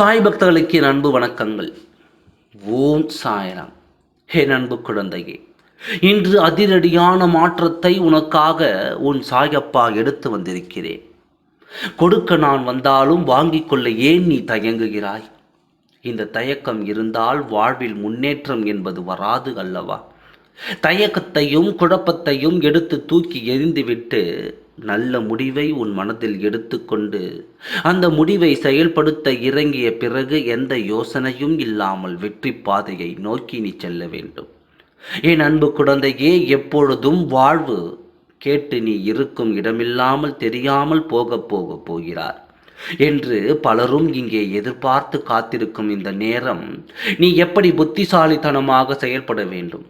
சாய் பக்தர்களுக்கு என் அன்பு வணக்கங்கள். ஓம் சாயராம். என் அன்பு குழந்தையே இன்று அதிரடியான மாற்றத்தை உனக்காக உன் சாயப்பா எடுத்து வந்திருக்கிறேன். கொடுக்க நான் வந்தாலும் வாங்கிக் கொள்ள ஏன் நீ தயங்குகிறாய்? இந்த தயக்கம் இருந்தால் வாழ்வில் முன்னேற்றம் என்பது வராது அல்லவா? தயக்கத்தையும் குழப்பத்தையும் எடுத்து தூக்கி எறிந்துவிட்டு நல்ல முடிவை உன் மனதில் எடுத்துக்கொண்டு அந்த முடிவை செயல்படுத்த இறங்கிய பிறகு எந்த யோசனையும் இல்லாமல் வெற்றி பாதையை நோக்கி நீ செல்ல வேண்டும். என் அன்பு குழந்தையே எப்பொழுதும் வாழ்வு கேட்டு நீ இருக்கும் இடமில்லாமல் தெரியாமல் போக போக போகிறார் என்று பலரும் இங்கே எதிர்பார்த்து காத்திருக்கும் இந்த நேரம் நீ எப்படி புத்திசாலித்தனமாக செயல்பட வேண்டும்?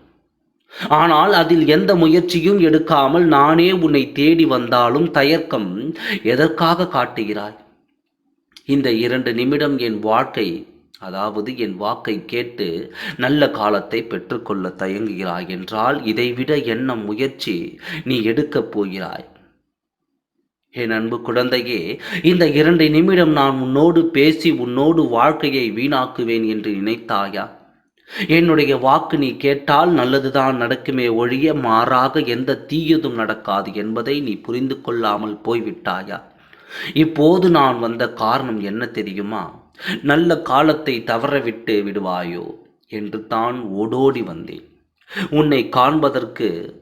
ஆனால் அதில் எந்த முயற்சியும் எடுக்காமல் நானே உன்னை தேடி வந்தாலும் தயக்கம் எதற்காக காட்டுகிறாய்? இந்த இரண்டு நிமிடம் என் வாழ்க்கை அதாவது என் வாக்கை கேட்டு நல்ல காலத்தை பெற்றுக்கொள்ள தயங்குகிறாய் என்றால் இதைவிட என்ன முயற்சி நீ எடுக்கப் போகிறாய்? என் அன்பு குழந்தையே இந்த இரண்டு நிமிடம் நான் உன்னோடு பேசி உன்னோடு வாழ்க்கையை வீணாக்குவேன் என்று நினைத்தாயா? என்னுடைய வாக்கு நீ கேட்டால் நல்லதுதான் நடக்குமே ஒழிய மாறாக எந்த தீயதும் நடக்காது என்பதை நீ புரிந்து கொள்ளாமல் போய்விட்டாயா? இப்போது நான் வந்த காரணம் என்ன தெரியுமா? நல்ல காலத்தை தவறவிட்டு விடுவாயோ? என்று தான் ஓடோடி வந்தேன். உன்னை காண்பதற்கு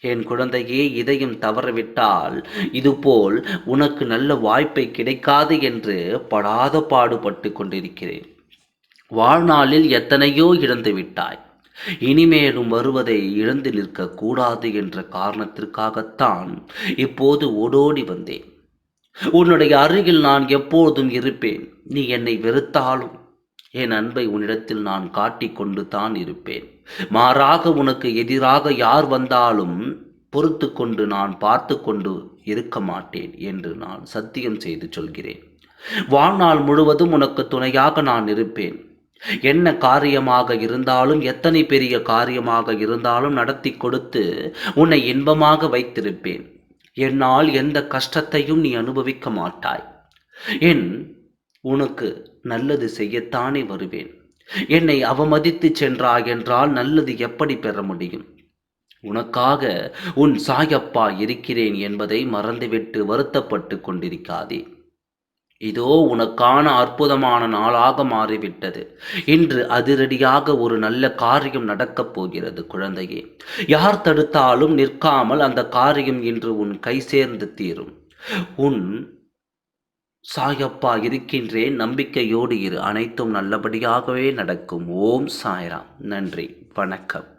என் குழந்தையே இதையும் தவறவிட்டால் இதுபோல் உனக்கு நல்ல வாய்ப்பை கிடைக்காது என்று படாத பாடுபட்டு கொண்டிருக்கிறேன். வாழ்நாளில் எத்தனையோ இழந்து விட்டாய். இனிமேலும் வருவதை இழந்து நிற்க கூடாது என்ற காரணத்திற்காகத்தான் இப்போது ஓடோடி வந்தேன். உன்னுடைய அருகில் நான் எப்போதும் இருப்பேன். நீ என்னை வெறுத்தாலும் என் அன்பை உன்னிடத்தில் நான் காட்டிக்கொண்டு தான் இருப்பேன். மாறாக உனக்கு எதிராக யார் வந்தாலும் பொறுத்து கொண்டு நான் பார்த்து கொண்டு இருக்க மாட்டேன் என்று நான் சத்தியம் செய்து சொல்கிறேன். வாழ்நாள் முழுவதும் உனக்கு துணையாக நான் இருப்பேன். என்ன காரியமாக இருந்தாலும் எத்தனை பெரிய காரியமாக இருந்தாலும் நடத்தி கொடுத்து உன்னை இன்பமாக வைத்திருப்பேன். என்னால் எந்த கஷ்டத்தையும் நீ அனுபவிக்க மாட்டாய். என் உனக்கு நல்லது செய்யத்தானே வருவேன். என்னை அவமதித்து சென்றாய் என்றால் நல்லது எப்படி பெற முடியும்? உனக்காக உன் சாயப்பா இருக்கிறேன் என்பதை மறந்துவிட்டு வருத்தப்பட்டு கொண்டிருக்காதே. இதோ உனக்கான அற்புதமான நாளாக மாறிவிட்டது. இன்று அதிரடியாக ஒரு நல்ல காரியம் நடக்கப் போகிறது குழந்தையே. யார் தடுத்தாலும் நிற்காமல் அந்த காரியம் இன்று உன் கை சேர்ந்து தீரும். உன் சாயப்பா இருக்கின்றேன் நம்பிக்கையோடு இரு. அனைத்தும் நல்லபடியாகவே நடக்கும். ஓம் சாய்ராம். நன்றி. வணக்கம்.